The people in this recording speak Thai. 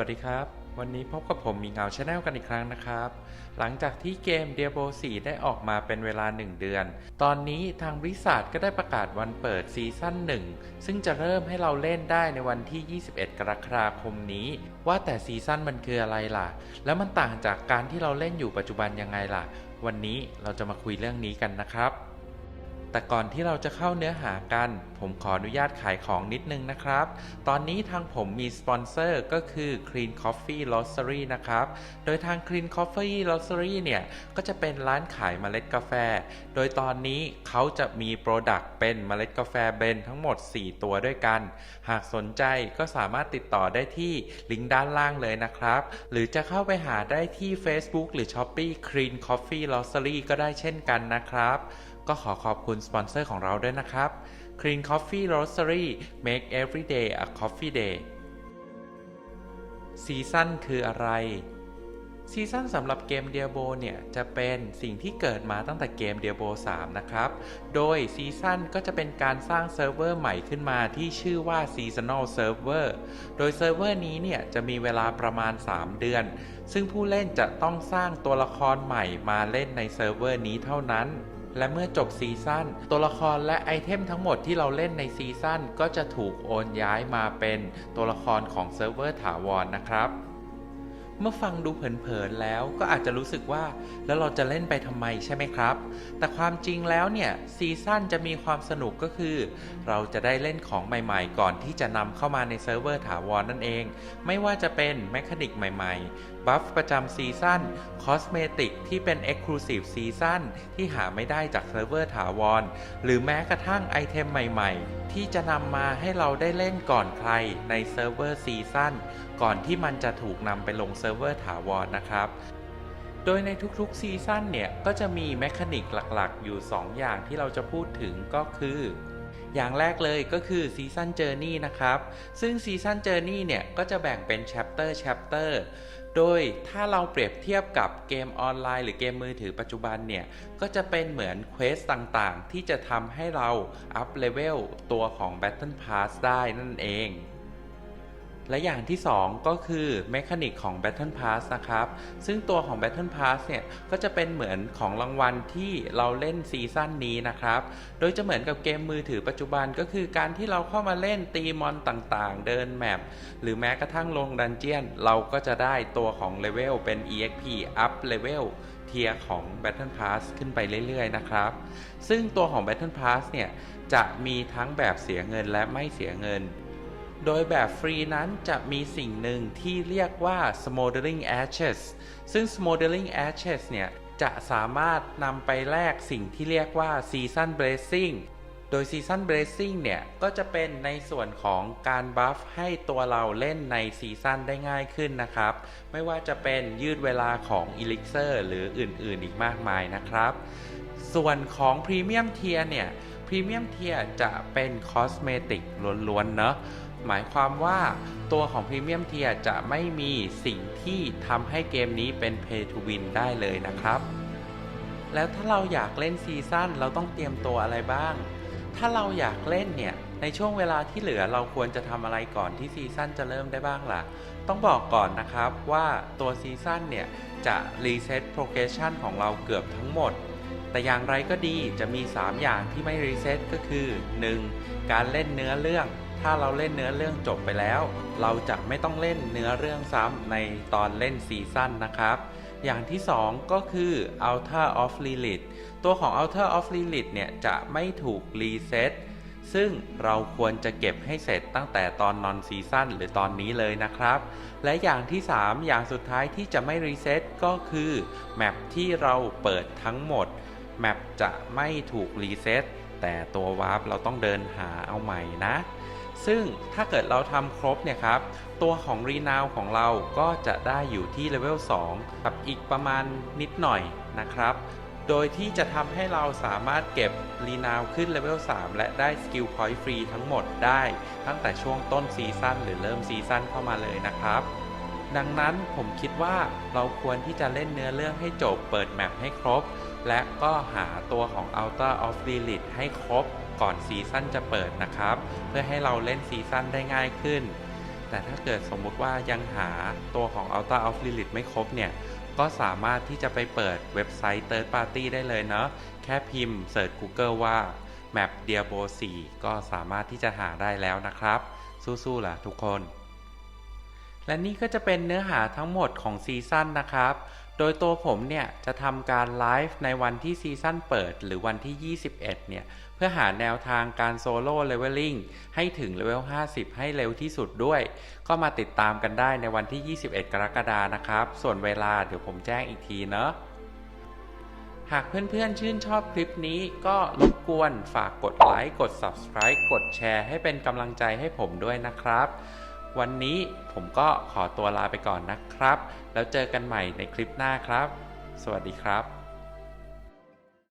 วัสดีครับ วันนี้พบกับผมมีเงาชาแนลกันอีกครั้งนะครับ หลังจากที่เกม Diablo 4 ได้ออกมาเป็นเวลา 1 เดือน ตอนนี้ทางบริษัทก็ได้ประกาศวันเปิดซีซั่น1 ซึ่งจะเริ่มให้เราเล่นได้ในวันที่ 21 กรกฎาคมนี้ ว่าแต่ซีซั่นมันคืออะไรล่ะ แล้วมันต่างจากการที่เราเล่นอยู่ปัจจุบันยังไงล่ะ วันนี้เราจะมาคุยเรื่องนี้กันนะครับ แต่ก่อนที่เราจะเข้าเนื้อหากัน ผมขออนุญาตขายของนิดนึงนะครับ ตอนนี้ทางผมมีสปอนเซอร์ก็คือ Clean Coffee Roastery นะครับ โดยทาง Clean Coffee Roastery เนี่ย ก็จะเป็นร้านขายเมล็ดกาแฟ โดยตอนนี้เขาจะมีโปรดักต์เป็นเมล็ดกาแฟเบนทั้งหมด 4 ตัวด้วยกัน หากสนใจก็สามารถติดต่อได้ที่ลิงก์ด้านล่างเลยนะครับ หรือจะเข้าไปหาได้ที่ Facebook หรือ Shopee Clean Coffee Roastery ก็ได้เช่นกันนะครับ ก็ขอขอบคุณสปอนเซอร์ของเราด้วยนะครับ Clean Coffee Roastery make every day a coffee day ซีซั่นคืออะไร ซีซั่นสำหรับเกม Diablo เนี่ย จะเป็นสิ่งที่เกิดมาตั้งแต่เกม Diablo 3นะครับ โดยซีซั่นก็จะเป็นการสร้างเซิร์ฟเวอร์ใหม่ขึ้นมาที่ชื่อว่า Seasonal Server โดยเซิร์ฟเวอร์นี้เนี่ย จะมีเวลาประมาณ 3 เดือน ซึ่งผู้เล่นจะต้องสร้างตัวละครใหม่มาเล่นในเซิร์ฟเวอร์นี้เท่านั้น และเมื่อจบซีซั่นตัวละครและไอเทมทั้งหมดที่เราเล่นในซีซั่นก็จะถูกโอนย้ายมาเป็นตัวละครของเซิร์ฟเวอร์ถาวรนะครับ เมื่อฟังดูเผินๆแล้วก็อาจจะรู้สึกว่า แล้วเราจะเล่นไปทำไมใช่ไหมครับ แต่ความจริงแล้วเนี่ยซีซั่นจะมีความสนุกก็คือ เราจะได้เล่นของใหม่ๆ ก่อนที่จะนำเข้ามาในเซิร์ฟเวอร์ถาวรนั่นเอง ไม่ว่าจะเป็นแมคานิกใหม่ๆ บัฟประจำซีซั่นคอสเมติกที่เป็น Exclusive ซีซั่นที่หาไม่ได้จากเซิร์ฟเวอร์ถาวร หรือแม้กระทั่งไอเทมใหม่ๆ ที่จะนำมาให้เราได้เล่นก่อนใครในเซิร์ฟเวอร์ซีซั่นก่อนที่มันจะถูกนำไปลงเซิร์ฟเวอร์ถาวรนะครับ โดยในทุกๆซีซั่นเนี่ย ก็จะมีแมคานิกหลักๆ อยู่ 2 อย่างที่เราจะพูดถึงก็คืออย่างแรกเลยก็คือซีซันเจอร์นี่นะครับ ซึ่งซีซันเจอร์นี่เนี่ย ก็จะแบ่งเป็นแชปเตอร์แชปเตอร์โดยถ้าเราเปรียบเทียบกับเกมออนไลน์หรือเกมมือถือปัจจุบันเนี่ย ก็จะเป็นเหมือนเควสต่างๆ ที่จะทำให้เราอัพเลเวลตัวของ Battle Pass ได้นั่นเอง และอย่างที่ 2 ก็คือเมคานิกของ Battle Pass นะครับ ซึ่งตัวของ Battle Pass เนี่ย ก็จะเป็นเหมือนของรางวัลที่เราเล่นซีซั่นนี้นะครับ โดยจะเหมือนกับเกมมือถือปัจจุบันก็คือการที่เราเข้ามาเล่นตีมอนต่างๆ เดินแมปหรือแม้กระทั่งลงดันเจียน เราก็จะได้ตัวของเลเวลเป็น EXP up level เทียของ Battle Pass ขึ้นไปเรื่อยๆ นะครับ ซึ่งตัวของ Battle Pass เนี่ย จะมีทั้งแบบเสียเงินและไม่เสียเงิน โดยแบบฟรีนั้นจะมีสิ่งหนึ่งที่เรียกว่า smoldering ashes ซึ่ง smoldering ashes เนี่ย จะสามารถนำไปแลกสิ่งที่เรียกว่า season blessing โดย season blessing เนี่ย ก็จะเป็นในส่วนของการบัฟให้ตัวเราเล่นในซีซั่นได้ง่ายขึ้นนะครับ ไม่ว่าจะเป็นยืดเวลาของ elixir หรืออื่นๆอีกมากมายนะครับ ส่วนของพรีเมียมเทียเนี่ยพรีเมียมเทียจะเป็นคอสเมติกล้วนๆเนอะ หมายความว่าตัวของพรีเมียมเทียจะไม่มีสิ่งที่ทำให้เกมนี้เป็น Pay to Win ได้เลยนะครับ แล้วถ้าเราอยากเล่นซีซั่นเราต้องเตรียมตัวอะไรบ้าง ถ้าเราอยากเล่นเนี่ยในช่วงเวลาที่เหลือเราควรจะทำอะไรก่อนที่ซีซั่นจะเริ่มได้บ้างล่ะ ต้องบอกก่อนนะครับว่าตัวซีซั่นเนี่ยจะรีเซ็ตโปรเกรสชันของเราเกือบทั้งหมดแต่อย่างไรก็ดีจะมี 3 อย่างที่ไม่รีเซ็ตก็คือ 1. การเล่นเนื้อเรื่อง ถ้าเราเล่นเนื้อเรื่องจบไปแล้ว เราจะไม่ต้องเล่นเนื้อเรื่องซ้ำในตอนเล่นซีซั่นนะครับ อย่างที่ 2 ก็คือ Altar of Lilith ตัวของ Altar of Lilith เนี่ยจะไม่ถูกรีเซ็ตซึ่งเราควรจะเก็บให้เสร็จตั้งแต่ตอนนอนซีซั่นหรือตอนนี้เลยนะครับ และอย่างที่ 3 อย่างสุดท้ายที่จะไม่รีเซ็ตก็คือแมปที่เราเปิดทั้งหมดแมปจะไม่ถูกรีเซ็ตแต่ตัววาร์ปเราต้องเดินหาเอาใหม่นะ ซึ่งถ้าเกิดเราทำครบเนี่ยครับ ตัวของรีนาวของเราก็จะได้อยู่ที่เลเวล2กับอีกประมาณนิดหน่อยนะครับ โดยที่จะทำให้เราสามารถเก็บรีนาวขึ้นเลเวล3และได้สกิลพอยต์ฟรีทั้งหมดได้ ตั้งแต่ช่วงต้นซีซั่นหรือเริ่มซีซั่นเข้ามาเลยนะครับดังนั้นผมคิดว่าเราควรที่จะเล่นเนื้อเรื่องให้จบเปิดแมปให้ครบ และก็หาตัวของ Outer of Lilith ให้ครบ ก่อนซีซั่นจะเปิดนะครับ เพื่อให้เราเล่นซีซั่นได้ง่ายขึ้น แต่ถ้าเกิดสมมุติว่ายังหาตัวของ Ultra of Lilith ไม่ครบเนี่ย ก็สามารถที่จะไปเปิดเว็บไซต์ Third Party ได้เลยเนาะแค่พิมพ์เสิร์ช Google ว่า Map Diablo 4 ก็สามารถที่จะหาได้แล้วนะครับ สู้ๆล่ะทุกคน และนี่ก็จะเป็นเนื้อหาทั้งหมดของซีซั่นนะครับ โดยตัวผมเนี่ยจะทำการไลฟ์ในวันที่ซีซั่นเปิดหรือวันที่ 21 เนี่ย เพื่อหาแนวทางการโซโล่เลเวลลิ่งให้ถึงเลเวล 50 ให้เร็วที่สุดด้วย ก็มาติดตามกันได้ในวันที่ 21 กรกฎานะครับ ส่วนเวลาเดี๋ยวผมแจ้งอีกทีเนาะหากเพื่อนๆ ชื่นชอบคลิปนี้ก็รบกวนฝากกดไลค์ กด Subscribe กดแชร์ให้เป็นกำลังใจให้ผมด้วยนะครับ วันนี้ผมก็ขอตัวลาไปก่อนนะครับ แล้วเจอกันใหม่ในคลิปหน้าครับ สวัสดีครับ